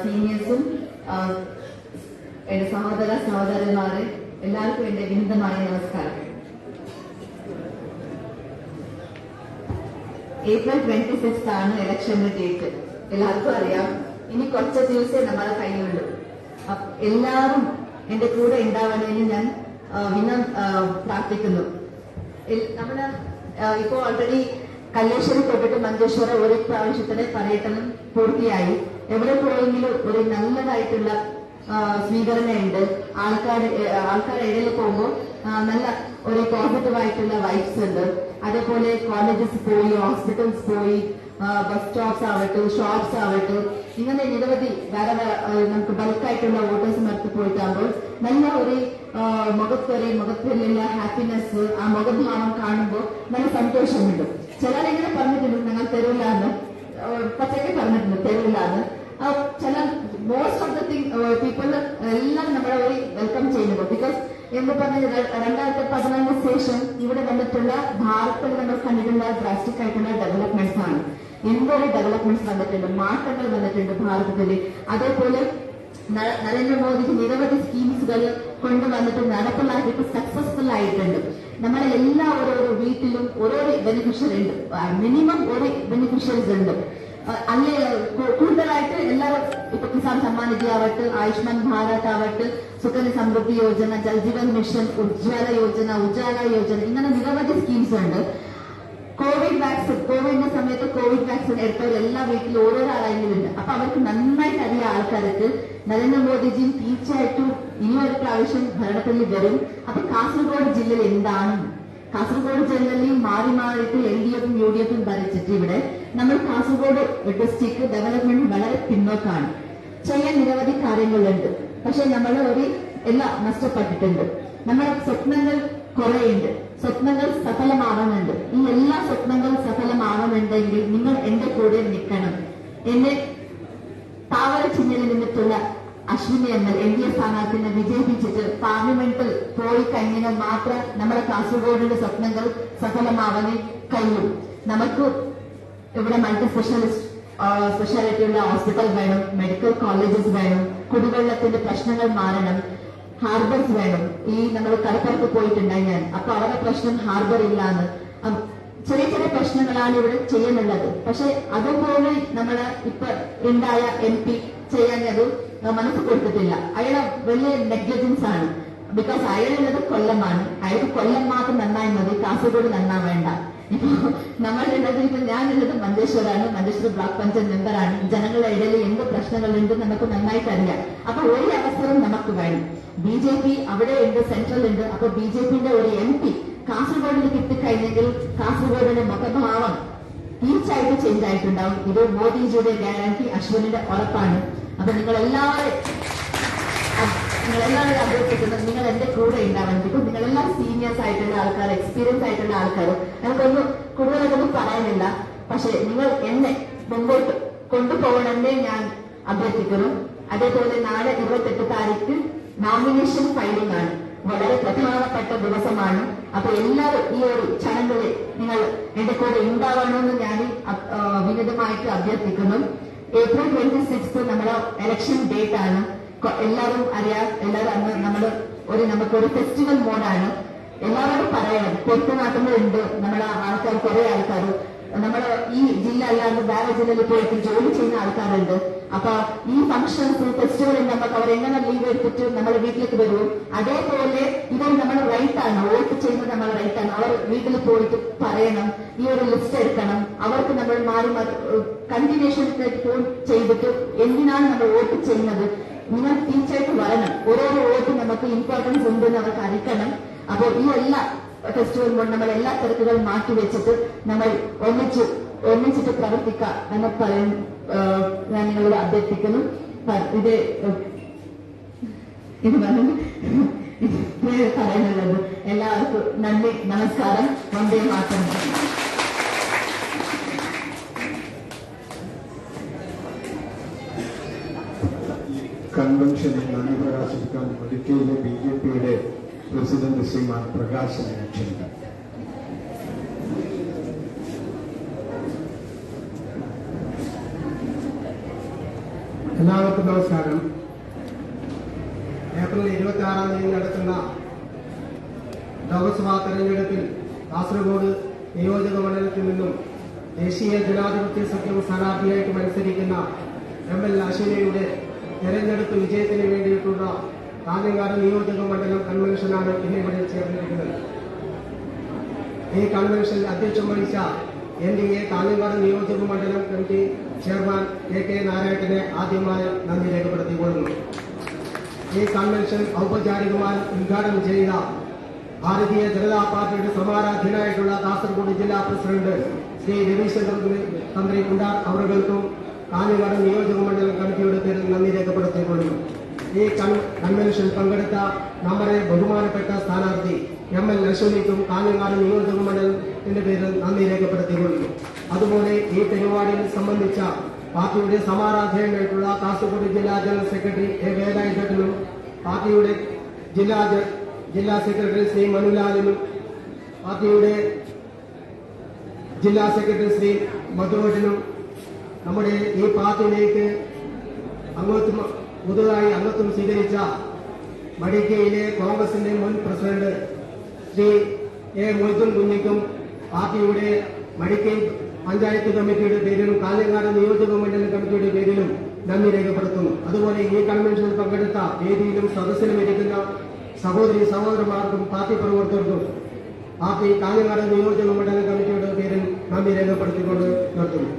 സീനിയേഴ്സും എന്റെ സഹോദര സഹോദരന്മാരെ എല്ലാവർക്കും എന്റെ വിനീതമായ നമസ്കാരം. ഏപ്രിൽ ട്വന്റി സിക്സ് ആണ് ഇലക്ഷന്റെ ഡേറ്റ് എല്ലാവർക്കും അറിയാം. ഇനി കുറച്ച് ദിവസേ നമ്മളെ കയ്യിലുള്ളൂ എല്ലാവരും എന്റെ കൂടെ ഉണ്ടാവണമെന്ന് ഞാൻ വിനം പ്രാർത്ഥിക്കുന്നു. നമ്മൾ ഇപ്പോ ഓൾറെഡി കല്ലേശ്വരി തൊട്ടിട്ട് മഞ്ചേശ്വര ഒരു പ്രാവശ്യത്തിന് പര്യടനം പൂർത്തിയായി. എവിടെ പോയെങ്കിലും ഒരു നല്ലതായിട്ടുള്ള സ്വീകരണമുണ്ട്. ആൾക്കാർ ആൾക്കാരുടെ ഇടയിൽ പോകുമ്പോൾ നല്ല ഒരു പോസിറ്റീവ് ആയിട്ടുള്ള വൈബ്സ് ഉണ്ട്. അതേപോലെ കോളേജസ് പോയി ഹോസ്പിറ്റൽസ് പോയി ബസ് സ്റ്റോപ്സ് ആവട്ടെ ഷോപ്സ് ആവട്ടെ ഇങ്ങനെ നിരവധി വേറെ നമുക്ക് ബൾക്കായിട്ടുള്ള വോട്ടേഴ്സ് നടത്തി പോയിട്ടാകുമ്പോൾ നല്ല ഒരു മുഖത്തൊരു മുഖത്തിലുള്ള ഹാപ്പിനെസ് ആ മുഖഭാവം കാണുമ്പോൾ നല്ല സന്തോഷമുണ്ട്. ചിലരിങ്ങനെ പറഞ്ഞിട്ടുണ്ട് ഞങ്ങൾ തരൂലാന്ന് പച്ചക്ക് പറഞ്ഞിട്ടുണ്ട് ആ, ചില most of the thing people എല്ലാം നമ്മളെ വഴി വെൽക്കം ചെയ്യുന്നത് ബിക്കോസ് എന്ന് പറഞ്ഞ രണ്ടായിരത്തി പതിനാലിന് ശേഷം ഇവിടെ വന്നിട്ടുള്ള ഭാരതത്തിൽ നമ്മൾ കണ്ടിട്ടുള്ള ഡ്രാസ്റ്റിക് ആയിട്ടുള്ള ഡെവലപ്മെന്റ്സ് ആണ്. എന്തൊരു ഡെവലപ്മെന്റ്സ് വന്നിട്ടുണ്ട് മാറ്റങ്ങൾ വന്നിട്ടുണ്ട് ഭാരതത്തിൽ. അതേപോലെ നരേന്ദ്രമോദിക്ക് നിരവധി സ്കീംസുകൾ കൊണ്ടുവന്നിട്ട് നടപ്പിലാക്കിയിട്ട് സക്സസ്ഫുൾ ആയിട്ടുണ്ട്. നമ്മളെ എല്ലാ ഓരോരോ വീട്ടിലും ഓരോരോ ബെനിഫിഷ്യറി ഉണ്ട്. മിനിമം ഒരു ബെനിഫിഷ്യറീസ് ഉണ്ട്. അല്ലേ കൂ- കൂടുതലായിട്ട് എല്ലാവരും ഇപ്പൊ കിസാൻ സമ്മാൻ നിധി ആവട്ടെ ആയുഷ്മാൻ ഭാരത് ആവട്ടെ സുകന്യ സമൃദ്ധി യോജന ജൽജീവൻ മിഷൻ ഉജ്ജ്വല യോജന ഉജാല യോജന ഇങ്ങനെ നിരവധി സ്കീംസ് ഉണ്ട്. കോവിഡ് വാക്സിൻ കോവിഡിന്റെ സമയത്ത് കോവിഡ് വാക്സിൻ എടുത്തവർ എല്ലാ വീട്ടിലും ഓരോരോ ആളെങ്കിലും ഉണ്ട് അപ്പൊ അവർക്ക് നന്നായിട്ട് അറിയാം ആൾക്കാർക്ക്. നരേന്ദ്രമോദിജിയും തീർച്ചയായിട്ടും ഇനി ഒരു പ്രാവശ്യം ഭരണത്തിൽ വരും. അപ്പൊ കാസർഗോഡ് ജില്ലയിൽ എന്താണ്? കാസർഗോഡ് ജില്ലയിൽ മാറി മാറിയിട്ട് എൽ ഡി എഫും യു ഡി എഫും ഭരിച്ചിട്ട് ഇവിടെ നമ്മൾ കാസർഗോഡ് ഡിസ്ട്രിക്ട് ഡെവലപ്മെന്റ് വളരെ പിന്നോക്കാണ്. ചെയ്യാൻ നിരവധി കാര്യങ്ങളുണ്ട്. പക്ഷെ നമ്മൾ ഒരു എല്ലാം നഷ്ടപ്പെട്ടിട്ടുണ്ട്. നമ്മുടെ സ്വപ്നങ്ങൾ കുറേയുണ്ട്. സ്വപ്നങ്ങൾ സഫലമാവുന്നുണ്ട് ഈ എല്ലാ സ്വപ്നങ്ങളും സഫലമാവുന്നുണ്ടെങ്കിൽ നിങ്ങൾ എന്റെ കൂടെ നിൽക്കണം. എന്നെ താവര ചിഹ്നയിൽ നിന്നിട്ടുള്ള Ashwini M N D A സ്ഥാനാർത്ഥിനെ വിജയിപ്പിച്ചിട്ട് പാർലമെന്റിൽ പോയി കഴിഞ്ഞാൽ മാത്രം നമ്മുടെ കാസർഗോഡിന്റെ സ്വപ്നങ്ങൾ സഫലമാവാൻ കഴിയും. നമുക്ക് ഇവിടെ മൾട്ടി സ്പെഷ്യലിസ്റ്റ് സ്പെഷ്യാലിറ്റി ഉള്ള ഹോസ്പിറ്റൽ വേണം മെഡിക്കൽ കോളേജസ് വേണം കുടിവെള്ളത്തിന്റെ പ്രശ്നങ്ങൾ മാറണം ഹാർബർസ് വേണം. ഈ നമ്മൾ കടപ്പുറത്ത് പോയിട്ടുണ്ടായി ഞാൻ. അപ്പൊ അവരുടെ പ്രശ്നം ഹാർബർ ഇല്ലാന്ന്. ചെറിയ ചെറിയ പ്രശ്നങ്ങളാണ് ഇവിടെ ചെയ്യുന്നുള്ളത്. പക്ഷെ അതുപോലെ നമ്മൾ ഇപ്പൊ ഉണ്ടായ എം പി ചെയ്യാനത് മനസ്സ് കൊടുത്തിട്ടില്ല. അയാളെ വലിയ നെഗ്ലിജൻസ് ആണ്. ബിക്കോസ് അയാളുള്ളത് കൊല്ലമാണ്. അയാൾക്ക് കൊല്ലം മാത്രം നന്നായി മതി. കാസർഗോഡ് നന്നാ വേണ്ട. ഇപ്പൊ നമ്മളുള്ളത് ഇപ്പൊ ഞാനുള്ളത് മഞ്ചേശ്വരാണ്. മഞ്ചേശ്വര ബ്ലോക്ക് പഞ്ചായത്ത് മെമ്പറാണ്. ജനങ്ങളുടെ ഇടയിൽ എന്ത് പ്രശ്നങ്ങളുണ്ട് നമുക്ക് നന്നായിട്ട് അറിയാം. അപ്പൊ ഒരു അവസരം നമുക്ക് വേണം. ബി ജെ പി അവിടെ ഉണ്ട് സെൻട്രൽ ഉണ്ട്. അപ്പൊ ബി ജെ പിന്റെ ഒരു എം പി കാസർഗോഡിൽ കിട്ടിക്കഴിഞ്ഞെങ്കിൽ കാസർഗോഡിന്റെ മുഖഭാവം തീർച്ചയായിട്ടും ചേഞ്ച് ആയിട്ടുണ്ടാവും. ഇത് മോദിജിയുടെ ഗ്യാരണ്ടി അശ്വിനിന്റെ ഉറപ്പാണ്. അപ്പൊ നിങ്ങൾ എല്ലാവരും നിങ്ങൾ എല്ലാവരും അഭ്യർത്ഥിക്കുന്നത്? നിങ്ങൾ എന്റെ കൂടെ ഉണ്ടാവാൻ കിട്ടും നിങ്ങളെല്ലാം സീനിയേഴ്സ് ആയിട്ടുള്ള ആൾക്കാർ എക്സ്പീരിയൻസ് ആയിട്ടുള്ള ആൾക്കാർ എനിക്കൊന്നും കൂടുതലായിട്ടൊന്നും പറയാനില്ല. പക്ഷെ നിങ്ങൾ എന്നെ മുമ്പോട്ട് കൊണ്ടുപോകണമെന്നേ ഞാൻ അഭ്യർത്ഥിക്കുന്നു. അതേപോലെ നാളെ ഇരുപത്തെട്ട് താരീഖ് നോമിനേഷൻ ഫയലിംഗ് ആണ്. വളരെ പ്രധാനപ്പെട്ട ദിവസമാണ്. അപ്പൊ എല്ലാവരും ഈ ഒരു ചടങ്ങിൽ നിങ്ങൾ എന്റെ കൂടെ ഉണ്ടാവണമെന്ന് ഞാൻ വിനിതമായിട്ട് അഭ്യർത്ഥിക്കുന്നു. ഏപ്രിൽ ട്വന്റി സിക്സ് നമ്മുടെ എലക്ഷൻ ഡേറ്റ് ആണ്. എല്ലാവരും അറിയാ എല്ലാവരും അന്ന് നമ്മൾ ഒരു നമുക്കൊരു ഫെസ്റ്റിവൽ മോഡാണ് എല്ലാവരും പറയണം. പുറത്തു നാട്ടിലുണ്ട് നമ്മുടെ ആൾക്കാർ കുറെ ആൾക്കാർ നമ്മുടെ ഈ ജില്ല അല്ലാണ്ട് വേറെ ജില്ലയിൽ പോയിട്ട് ജോലി ചെയ്യുന്ന ആൾക്കാരുണ്ട്. അപ്പൊ ഈ ഫംഗ്ഷൻസ് ഫെസ്റ്റിവൽ നമുക്ക് അവർ എങ്ങനെ ലീവ് എടുത്തിട്ട് നമ്മുടെ വീട്ടിലേക്ക് വരും? അതേപോലെ ഇവർ നമ്മൾ റൈറ്റ് ആണ്. വോട്ട് ചെയ്യുന്നത് നമ്മൾ റൈറ്റ് ആണ്. അവർ വീട്ടിൽ പോയിട്ട് പറയണം. ഈ ഒരു ലിസ്റ്റ് എടുക്കണം. അവർക്ക് നമ്മൾ മാറി കണ്ടിന്യൂഷൻ ചെയ്തിട്ട് എന്തിനാണ് നമ്മൾ വോട്ട് ചെയ്യുന്നത്? നിങ്ങൾ തീർച്ചയായിട്ടും വരണം. ഓരോരോ വോട്ട് നമുക്ക് ഇമ്പോർട്ടൻസ് ഉണ്ടെന്ന് അവർക്ക് അറിയിക്കണം. അപ്പോൾ ഈ എല്ലാ ഫെസ്റ്റിവൽ കൊണ്ട് നമ്മൾ എല്ലാ തിരക്കുകളും മാറ്റി വെച്ചിട്ട് നമ്മൾ ഒന്നിച്ച് ഒന്നിച്ചിട്ട് പ്രവർത്തിക്കാം എന്ന് പറയും ആ, ഞാൻ നിങ്ങളോട് അഭ്യർത്ഥിക്കുന്നു. ഇത് ഇത് പറഞ്ഞു എല്ലാവർക്കും നന്ദി നമസ്കാരം. വന്ദേ മാതരം. കൺവെൻഷനിൽ നന്ദി പ്രകാശിപ്പിക്കാൻ ഒരിക്കയിലെ ബി ജെ പിയുടെ പ്രസിഡന്റ് ശ്രീമാൻ പ്രകാശനെ ക്ഷണിക്കാം എല്ലാവർക്കും നമസ്കാരം. ഏപ്രിൽ ഇരുപത്തി ആറാം തീയതി നടക്കുന്ന ലോക്സഭാ തെരഞ്ഞെടുപ്പിൽ കാസർഗോഡ് നിയോജക മണ്ഡലത്തിൽ നിന്നും ദേശീയ ജനാധിപത്യ സഖ്യം സ്ഥാനാർത്ഥിയായിട്ട് മത്സരിക്കുന്ന എം എൽ അശ്വിനിയുടെ തെരഞ്ഞെടുപ്പ് വിജയത്തിന് വേണ്ടിയിട്ടുള്ള കാഞ്ഞങ്ങാട് നിയോജക മണ്ഡലം കൺവെൻഷനാണ് ഇന്ന് ഇവിടെ ചേർന്നിരിക്കുന്നത്. ഈ കൺവെൻഷൻ അധ്യക്ഷം വഹിച്ച എൻ ഡി എ കാഞ്ഞങ്ങാട് നിയോജക മണ്ഡലം കമ്മിറ്റി ചെയർമാൻ കെ കെ നാരായണനെ ആദ്യമായി നന്ദി രേഖപ്പെടുത്തിക്കൊള്ളുന്നു. ഈ കൺവെൻഷൻ ഔപചാരികമായി ഉദ്ഘാടനം ചെയ്ത ഭാരതീയ ജനതാ പാർട്ടിയുടെ സമാരാധ്യനായിട്ടുള്ള കാസർഗോഡ് ജില്ലാ പ്രസിഡന്റ് ശ്രീ രവിശങ്കർ തന്ത്രി കുണ്ടാർ അവറുകൾക്കും കാഞ്ഞങ്ങാട് നിയോജക മണ്ഡലം കമ്മിറ്റിയുടെ പേരിൽ നന്ദി രേഖപ്പെടുത്തിക്കൊള്ളുന്നു ഈ കൺ- കൺവെൻഷൻ പങ്കെടുത്ത നമ്മുടെ ബഹുമാനപ്പെട്ട സ്ഥാനാർത്ഥി എം എൽ അശ്വനിക്കും കാഞ്ഞങ്ങാട് നിയോജക മണ്ഡലത്തിന്റെ പേരിൽ നന്ദി രേഖപ്പെടുത്തിക്കൊള്ളുന്നു അതുപോലെ ഈ പരിപാടിയിൽ സംബന്ധിച്ച പാർട്ടിയുടെ സമാരാധ്യനായിട്ടുള്ള കാസർഗോഡ് ജില്ലാ ജനറൽ സെക്രട്ടറി എ വേലായുധനും പാർട്ടിയുടെ ജില്ലാ ജില്ലാ സെക്രട്ടറി ശ്രീ മനുലാലിനും പാർട്ടിയുടെ ജില്ലാ സെക്രട്ടറി ശ്രീ മധുവട്ടനും നമ്മുടെ ഈ പാർട്ടിയിലേക്ക് അംഗത്വം പുതുതായി അംഗത്വം സ്വീകരിച്ച മടിക്കയിലെ കോൺഗ്രസിന്റെ മുൻ പ്രസിഡന്റ് ശ്രീ എ മൊയ്തുൻ കുഞ്ഞിക്കും പാർട്ടിയുടെ മടിക്കൈ പഞ്ചായത്ത് കമ്മിറ്റിയുടെ പേരിലും കാഞ്ഞങ്ങാട് നിയോജക മണ്ഡലം കമ്മിറ്റിയുടെ പേരിലും നന്ദി രേഖപ്പെടുത്തുന്നു. അതുപോലെ ഈ കൺവെൻഷനിൽ പങ്കെടുത്ത വേദിയിലും സദസ്സിലും ഇരിക്കുന്ന സഹോദരി സഹോദരന്മാർക്കും പാർട്ടി പ്രവർത്തകർക്കും പാർട്ടി കാഞ്ഞങ്ങാട് നിയോജക മണ്ഡലം കമ്മിറ്റിയുടെ പേരിൽ നന്ദി രേഖപ്പെടുത്തിക്കൊണ്ട് നിർത്തുന്നു.